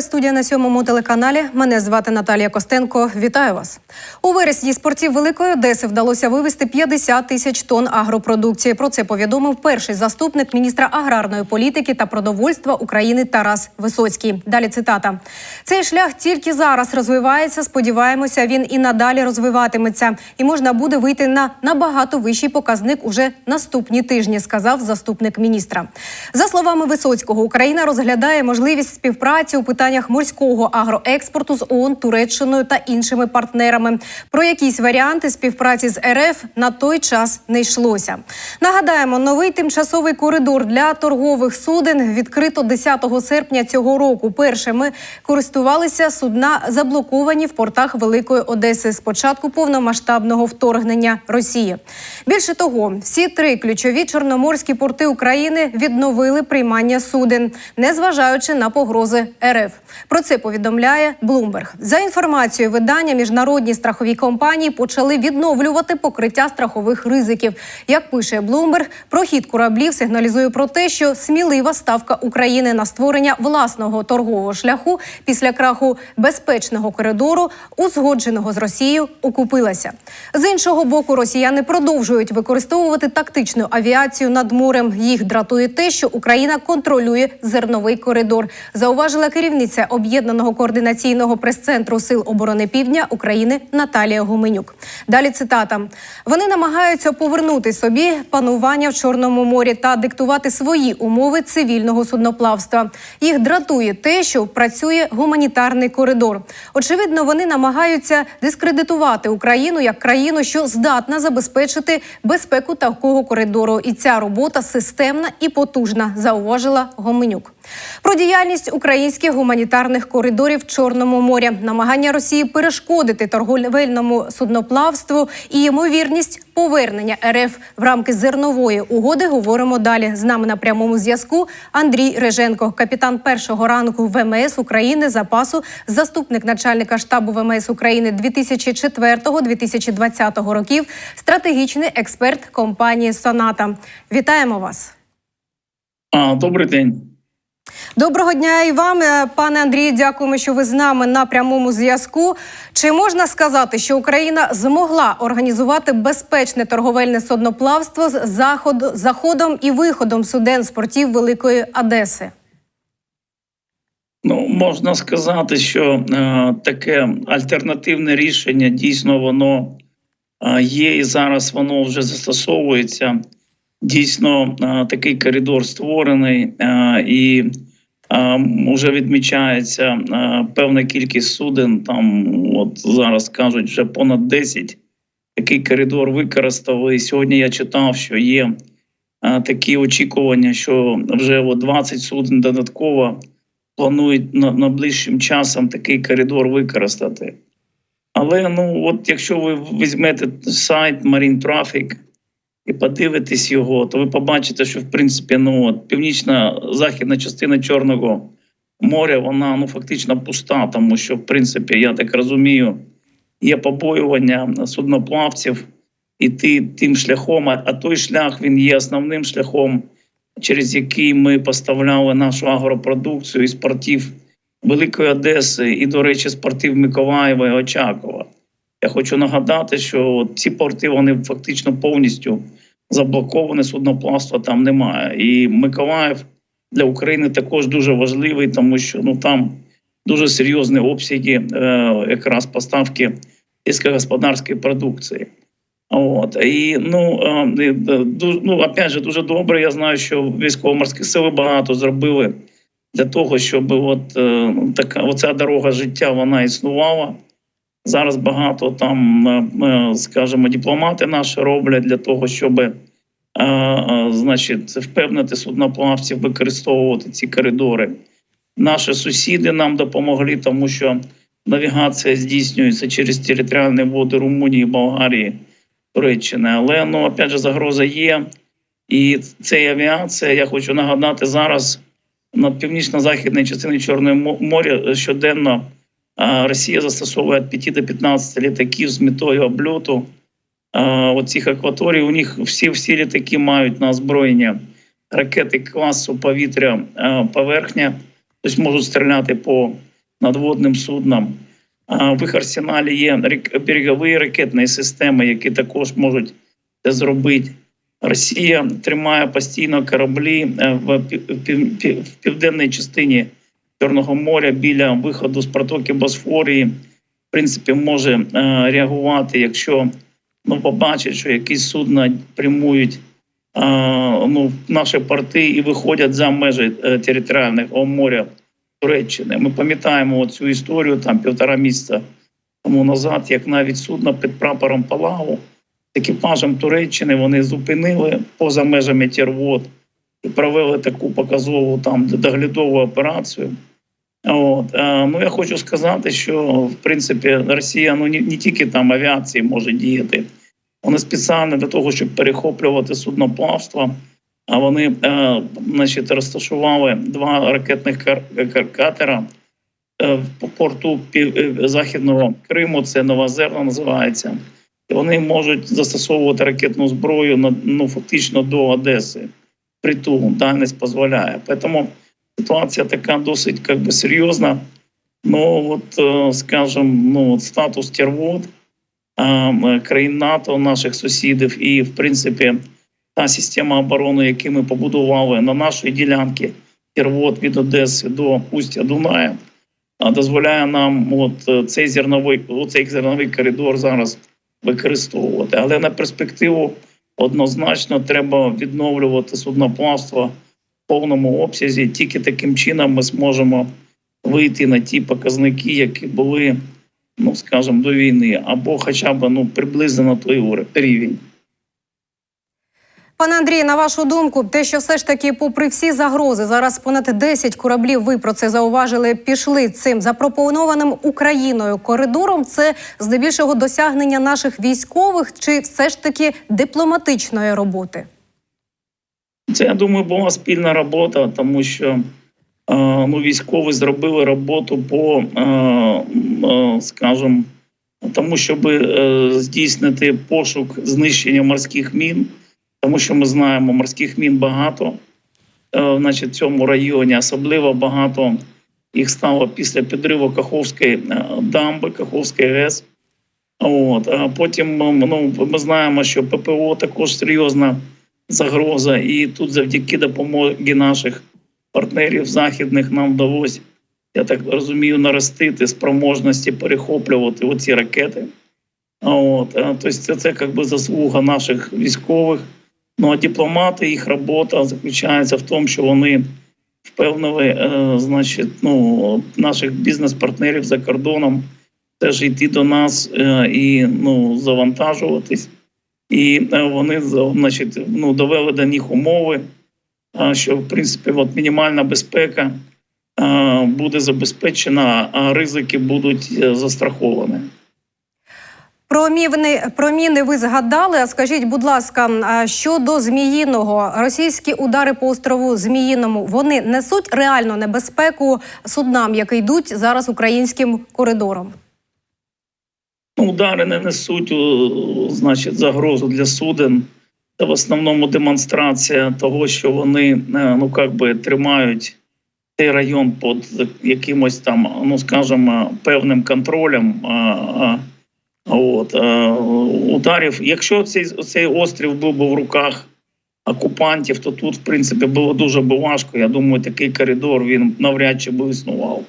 Це лайв студія на сьомому телеканалі. Мене звати Наталія Костенко. Вітаю вас. У вересні з портів Великої Одеси вдалося вивезти 50 тисяч тонн агропродукції. Про це повідомив перший заступник міністра аграрної політики та продовольства України Тарас Висоцький. Далі цитата: цей шлях тільки зараз розвивається. Сподіваємося, він і надалі розвиватиметься, і можна буде вийти на набагато вищий показник уже наступні тижні, сказав заступник міністра. За словами Висоцького, Україна розглядає можливість співпраці у питаннях морського агроекспорту з ООН, Туреччиною та іншими партнерами. Про якісь варіанти співпраці з РФ на той час не йшлося. Нагадаємо, новий тимчасовий коридор для торгових суден відкрито 10 серпня цього року. Першими користувалися судна, заблоковані в портах Великої Одеси з початку повномасштабного вторгнення Росії. Більше того, всі три ключові чорноморські порти України відновили приймання суден, незважаючи на погрози РФ. Про це повідомляє Bloomberg. За інформацією видання, міжнародні страхові компанії почали відновлювати покриття страхових ризиків. Як пише Bloomberg, прохід кораблів сигналізує про те, що смілива ставка України на створення власного торгового шляху після краху безпечного коридору, узгодженого з Росією, окупилася. З іншого боку, росіяни продовжують використовувати тактичну авіацію над морем. Їх дратує те, що Україна контролює зерновий коридор. Зауважила керівниця об'єднаного координаційного прес-центру Сил оборони Півдня України Наталія Гуменюк. Далі цитата: вони намагаються повернути собі панування в Чорному морі та диктувати свої умови цивільного судноплавства. Їх дратує те, що працює гуманітарний коридор. Очевидно, вони намагаються дискредитувати Україну як країну, що здатна забезпечити безпеку такого коридору. І ця робота системна і потужна, зауважила Гоменюк. Про діяльність українських гуманітарних коридорів в Чорному морі, намагання Росії перешкодити торговельному судноплавству і ймовірність повернення РФ в рамки зернової угоди. Говоримо далі. З нами на прямому зв'язку Андрій Реженко, капітан першого ранку ВМС України запасу, заступник начальника штабу ВМС України 2004-2020 років, стратегічний експерт компанії Соната. Вітаємо вас. Добрий день. Доброго дня і вам, е, пане Андрію. Дякуємо, що ви з нами на прямому зв'язку. Чи можна сказати, що Україна змогла організувати безпечне торговельне судноплавство з заход, заходом і виходом суден з портів Великої Одеси? Ну можна сказати, що е, таке альтернативне рішення дійсно воно е, є, і зараз воно вже застосовується. Дійсно, такий коридор створений, і е, вже відмічається певна кількість суден. Там от зараз кажуть, вже понад 10. Такий коридор використали. І сьогодні я читав, що є такі очікування, що вже от 20 суден додатково планують на, найближчим часом такий коридор використати. Але ну, от якщо ви візьмете сайт Marine Traffic і подивитесь його, то ви побачите, що в принципі ну, от, північна західна частина Чорного моря, вона ну, фактично пуста, тому що, в принципі, я так розумію, є побоювання судноплавців іти тим шляхом, а, той шлях він є основним шляхом через який ми поставляли нашу агропродукцію із портів Великої Одеси і, до речі, з портів Миколаєва і Очакова. Я хочу нагадати, що ці порти вони фактично повністю заблоковані, судноплавства там немає. І Миколаїв для України також дуже важливий, тому що ну там дуже серйозні обсяги е, якраз поставки сільськогосподарської продукції. От і ну е, дуже, ну опять же дуже добре. Я знаю, що військово-морські сили багато зробили для того, щоб от е, така оця дорога життя вона існувала. Зараз багато там, е, скажімо, дипломати наші роблять для того, щоб значить, впевнити судноплавців використовувати ці коридори. Наші сусіди нам допомогли, тому що навігація здійснюється через територіальні води Румунії, Болгарії. Туреччини. Але ну опять же загроза є. І це авіація. Я хочу нагадати зараз над північно-західною частиною Чорного моря щоденно Росія застосовує від 5 до 15 літаків з метою обльоту оцих акваторій. У них всі всі літаки мають на озброєння ракети класу повітря поверхня. тобто можуть стріляти по надводним суднам. В їх арсеналі є берегові ракетні системи, які також можуть це зробити. Росія тримає постійно кораблі в південній частині Чорного моря біля виходу з протоки Босфорії. В принципі, може е, реагувати, якщо ну, побачить, що якісь судна прямують е, ну, в наші порти і виходять за межі е, територіального моря Туреччини. Ми пам'ятаємо цю історію там півтора місяця тому назад, як навіть судно під прапором Палау екіпажем Туреччини вони зупинили поза межами Тірвод і провели таку показову там доглядову операцію. От е, ну я хочу сказати, що в принципі Росія ну не, тільки там авіації може діяти, вони спеціально для того, щоб перехоплювати судноплавство. А вони, е, значить, розташували два ракетних кар- катера е, в порту е, західного Криму. Це Новозерна називається. І вони можуть застосовувати ракетну зброю на ну фактично до Одеси. Притул дальність дозволяє. Тому ситуація така досить как би, серйозна. Ну от, е, скажем, ну от статус Тервод, е, країн НАТО, наших сусідів, і в принципі та система оборони, яку ми побудували на нашій ділянці Тервод від Одеси до устя Дуная, дозволяє нам от е, цей зерновий, цей зерновий коридор зараз використовувати. Але на перспективу однозначно треба відновлювати судноплавство повному обсязі. Тільки таким чином ми зможемо вийти на ті показники, які були, ну скажімо, до війни, або хоча б ну приблизно на той рівень. Пане Андрій, на вашу думку, те, що все ж таки, попри всі загрози, зараз понад 10 кораблів, ви про це зауважили, пішли цим запропонованим Україною коридором. Це здебільшого досягнення наших військових чи все ж таки дипломатичної роботи? Це я думаю, була спільна робота, тому що е, ну, військові зробили роботу по, е, е, скажімо, тому, щоб здійснити пошук знищення морських мін, тому що ми знаємо, морських мін багато значить, в цьому районі, особливо багато їх стало після підриву Каховської дамби, Каховської ГЕС. От а потім ну, ми знаємо, що ППО також серйозна загроза, і тут завдяки допомоги наших партнерів західних нам вдалося, я так розумію, наростити спроможності перехоплювати оці ракети. От, тобто це, це як би заслуга наших військових. Ну а дипломати, їх робота заключається в тому, що вони впевнили, е, значить, ну, наших бізнес-партнерів за кордоном теж йти до нас е, і ну, завантажуватись. І е, вони значить, ну, довели до них умови, а, що в принципі от мінімальна безпека буде забезпечена, а ризики будуть е, застраховані. Про міни ви згадали. А скажіть, будь ласка, щодо Зміїного, російські удари по острову Зміїному вони несуть реальну небезпеку суднам, які йдуть зараз українським коридором? Удари не несуть значить, загрозу для суден. Це в основному демонстрація того, що вони е, ну, как би, тримають цей район під якимось там, ну скажімо, певним контролем. От, ударів. Якщо цей, цей острів був би в руках окупантів, то тут, в принципі, було дуже важко. Я думаю, такий коридор він навряд чи би існував.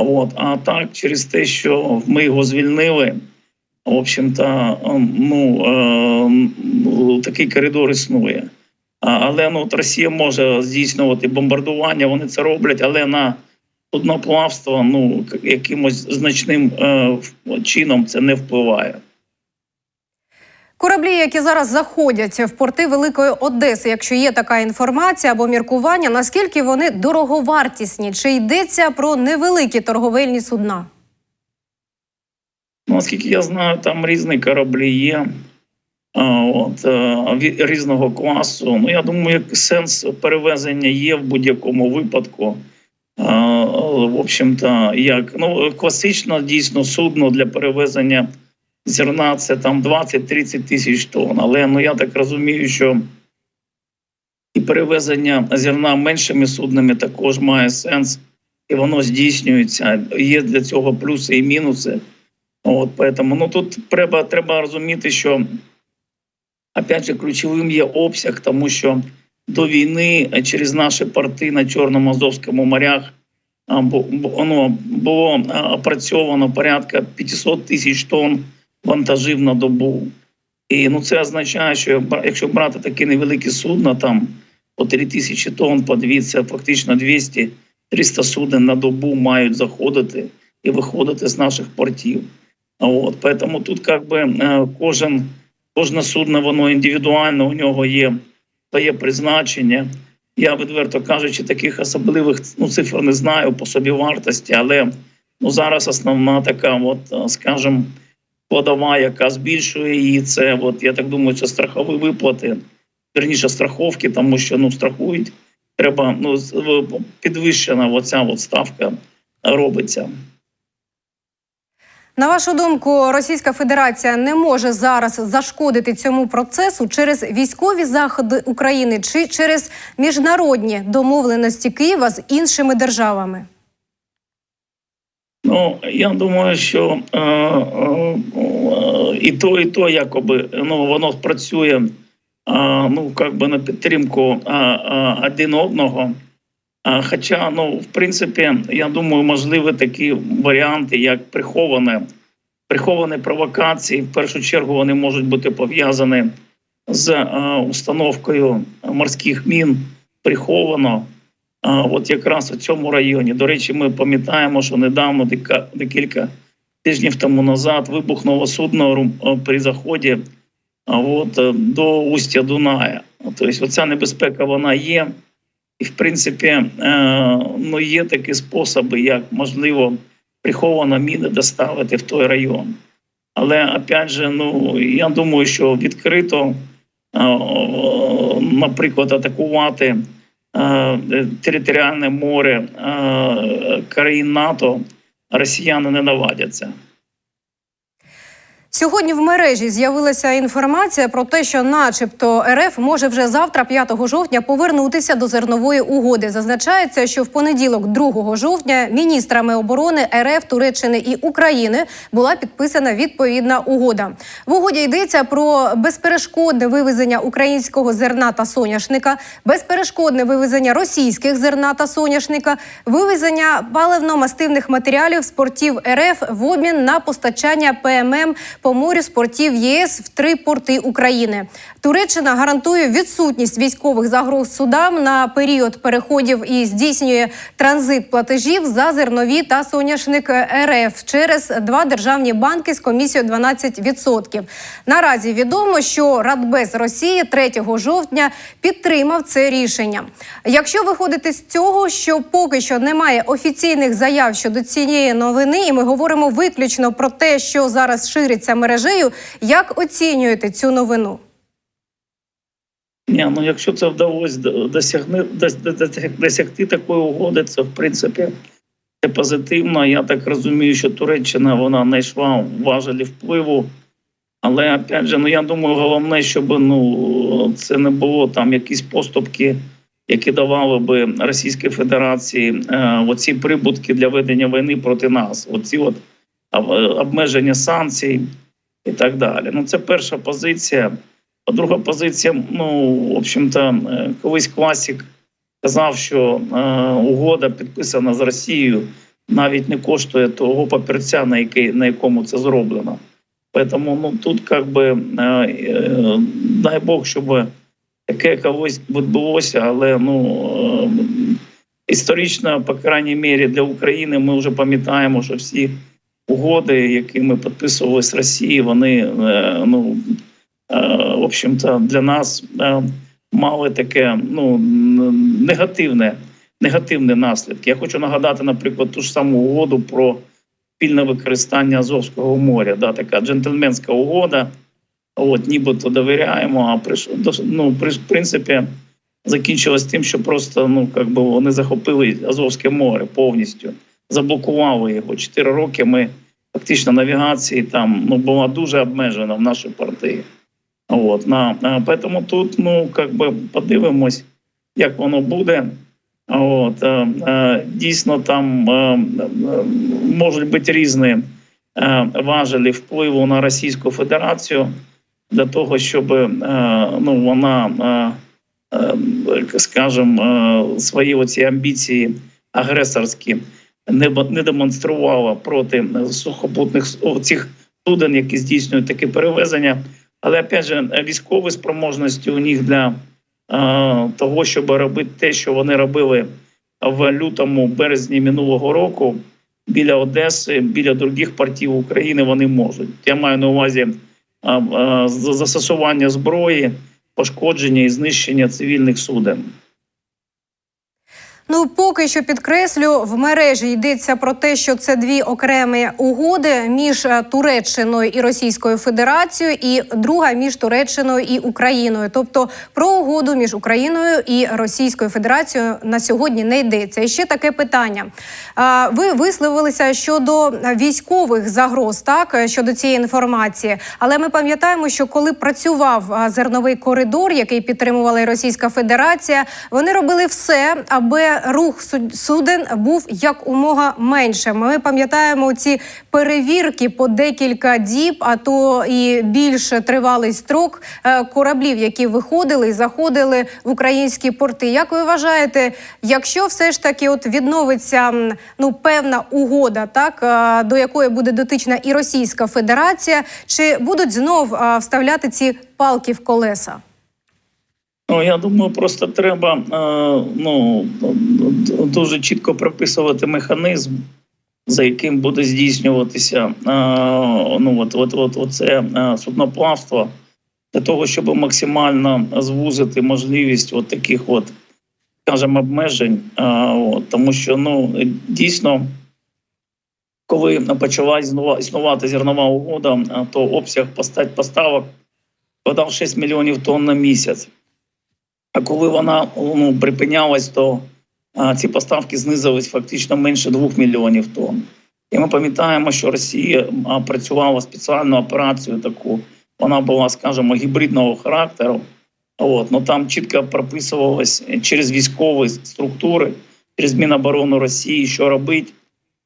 От, а так, через те, що ми його звільнили, в общем-то, ну, е, ну, такий коридор існує. Але ну, от Росія може здійснювати бомбардування, вони це роблять, але на одноплавство ну, якимось значним е, чином це не впливає. Кораблі, які зараз заходять в порти Великої Одеси, якщо є така інформація або міркування, наскільки вони дороговартісні? Чи йдеться про невеликі торговельні судна? Ну, Наскільки я знаю, там різні кораблі є. От, е, різного класу. Ну, я думаю, сенс перевезення є в будь-якому випадку. В общем-то, як ну, класично дійсно судно для перевезення зерна це там 20-30 тисяч тонн. Але ну, я так розумію, що і перевезення зерна меншими суднами також має сенс. і воно здійснюється. Є для цього плюси і мінуси. От поэтому, ну тут треба, треба розуміти, що опять же ключовим є обсяг, тому що до війни через наші порти на Чорному Азовському морях воно було опрацьовано порядка 500 тисяч тонн вантажів на добу. І ну це означає, що якщо брати такі невеликі судна, там по 3 тисячі тонн, по 2, це фактично 200-300 суден на добу мають заходити і виходити з наших портів. От поэтому тут как би е, кожен кожне судно воно індивідуально, у нього є своє призначення. Я відверто кажучи, таких особливих ну, цифр не знаю по собі вартості, але ну зараз основна така, от е, скажімо, складова, яка збільшує її, це от я так думаю, це страхові виплати, верніше страховки, тому що ну страхують. Треба ну підвищена оця от ставка робиться. На вашу думку, Російська Федерація не може зараз зашкодити цьому процесу через військові заходи України чи через міжнародні домовленості Києва з іншими державами? Ну, я думаю, що е, е, і то, і то, якоби ну воно працює е, ну, как би на підтримку е, е, один одного. Е, Хоча, ну, в принципі, я думаю, можливі такі варіанти, як приховане, приховані провокації. В першу чергу вони можуть бути пов'язані з е, установкою морських мін приховано. От якраз у цьому районі. До речі, ми пам'ятаємо, що недавно, декілька тижнів тому назад, вибухнуло судно е, при заході от, е, до устя Дуная. Тобто, оця небезпека вона є. І, в принципі, е, ну, є такі способи, як можливо приховано міни доставити в той район. Але опять же, ну я думаю, що відкрито, наприклад, атакувати територіальне море е, країн НАТО росіяни не навадяться. Сьогодні в мережі з'явилася інформація про те, що, начебто, РФ може вже завтра, 5 жовтня, повернутися до зернової угоди. Зазначається, що в понеділок, 2 жовтня, міністрами оборони РФ, Туреччини і України була підписана відповідна угода. В угоді йдеться про безперешкодне вивезення українського зерна та соняшника, безперешкодне вивезення російських зерна та соняшника, вивезення паливно-мастивних матеріалів з портів РФ в обмін на постачання ПММ по морю з портів ЄС в три порти України. Туреччина гарантує відсутність військових загроз судам на період переходів і здійснює транзит платежів за зернові та соняшник РФ через два державні банки з комісією 12%. Наразі відомо, що Радбез Росії 3 жовтня підтримав це рішення. Якщо виходити з цього, що поки що немає офіційних заяв щодо цієї новини, і ми говоримо виключно про те, що зараз шириться мережею, як оцінюєте цю новину? Ні, ну якщо це вдалося досягти такої угоди, це в принципі це позитивно. Я так розумію, що Туреччина вона знайшла важелі впливу. Але опять же, ну я думаю, головне, щоб ну це не було там якісь поступки, які давали би Російській Федерації е, оці прибутки для ведення війни проти нас. Оці от обмеження санкцій і так далі. Ну це перша позиція. А друга позиція, ну, в общем-то, е, колись класик казав, що е, угода підписана з Росією навіть не коштує того папірця, на, який, на якому це зроблено. Тому ну, тут как би, е, е, дай Бог, щоб таке колись відбулося, але ну, е, історично, по крайній мірі, для України ми вже пам'ятаємо, що всі угоди, які ми підписували з Росією, вони е, ну, е, в общем-то, для нас е, мали таке ну, негативне, негативні наслідки. Я хочу нагадати, наприклад, ту ж саму угоду про спільне використання Азовського моря. Да, така джентльменська угода. От, нібито довіряємо, а приш, до- ну, при, в принципі, закінчилось тим, що просто ну, как би вони захопили Азовське море повністю, заблокували його. Чотири роки ми фактично навігації там ну, була дуже обмежена в нашій партії. От, на, а, поэтому тут, ну, как би подивимось, як воно буде. От, е, е, дійсно, там е, е, можуть бути різні е, важелі впливу на Російську Федерацію для того, щоб е, ну, вона, е, е, скажімо, е, свої оці амбіції агресорські не, демонструвала проти сухопутних с- цих суден, які здійснюють такі перевезення. Але опять же, військові спроможності у них для е, того, щоб робити те, що вони робили в лютому, березні минулого року біля Одеси, біля других портів України, вони можуть. Я маю на увазі е, е, за- застосування зброї, пошкодження і знищення цивільних суден. Ну, поки що підкреслю, в мережі йдеться про те, що це дві окремі угоди між е, Туреччиною і Російською Федерацією, і друга між Туреччиною і Україною. Тобто про угоду між Україною і Російською Федерацією на сьогодні не йдеться. І ще таке питання. Ви висловилися щодо військових загроз, так щодо цієї інформації. Але ми пам'ятаємо, що коли працював зерновий коридор, який підтримувала Російська Федерація, вони робили все, аби рух суд- суден був як умога менше. Ми пам'ятаємо ці перевірки по декілька діб, а то і більше тривалий строк е, кораблів, які виходили і заходили в українські порти. Як ви вважаєте, якщо все ж таки от відновиться ну певна угода, так е, до якої буде дотична і Російська Федерація, чи будуть знов е, вставляти ці палки в колеса? Ну, я думаю, просто треба е, ну, дуже чітко прописувати механізм, за яким буде здійснюватися е, ну, от, от, от, оце е, судноплавство, для того, щоб максимально звузити можливість от таких от, скажімо, обмежень. От, тому що ну, дійсно, коли почала існувати зернова угода, то обсяг поставок подав 6 мільйонів тонн на місяць. А коли вона ну, припинялась, то а, ці поставки знизились фактично менше 2 мільйонів тонн. І ми пам'ятаємо, що Росія працювала спеціальну операцію таку. Вона була, скажімо, гібридного характеру. От, ну там чітко прописувалось через військові структури, через Міноборону Росії, що робити,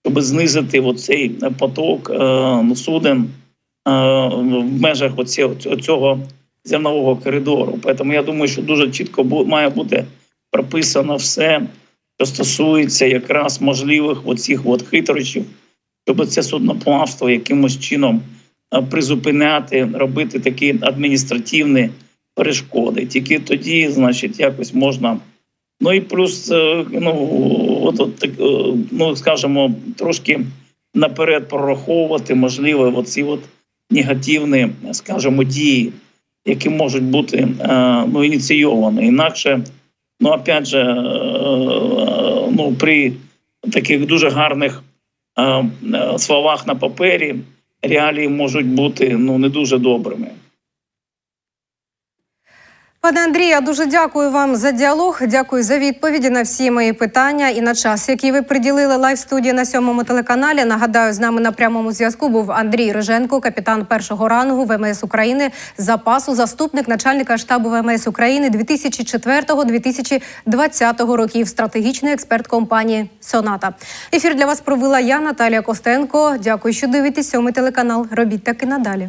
щоб знизити оцей поток е, ну, суден е, в межах оці, цього зернового коридору. Тому я думаю, що дуже чітко має бути прописано все, що стосується якраз можливих оцих от хитрощів, щоб це судноплавство якимось чином е, призупиняти, робити такі адміністративні перешкоди. Тільки тоді, значить, якось можна. Ну і плюс, е, ну от, от так, е, ну скажімо, трошки наперед прораховувати можливо оці от негативні, скажімо, дії які можуть бути е, ну, ініційовані. Інакше, ну опять же, е, ну при таких дуже гарних е, словах на папері реалії можуть бути ну не дуже добрими. Пане Андрію, дуже дякую вам за діалог. Дякую за відповіді на всі мої питання і на час, який ви приділили лайв студії на сьомому телеканалі. Нагадаю, з нами на прямому зв'язку був Андрій Риженко, капітан першого рангу ВМС України запасу, заступник начальника штабу ВМС України 2004-2020 років. Стратегічний експерт компанії Соната. Ефір для вас провела я, Наталія Костенко. Дякую, що дивитесь сьомий телеканал. Робіть так і надалі.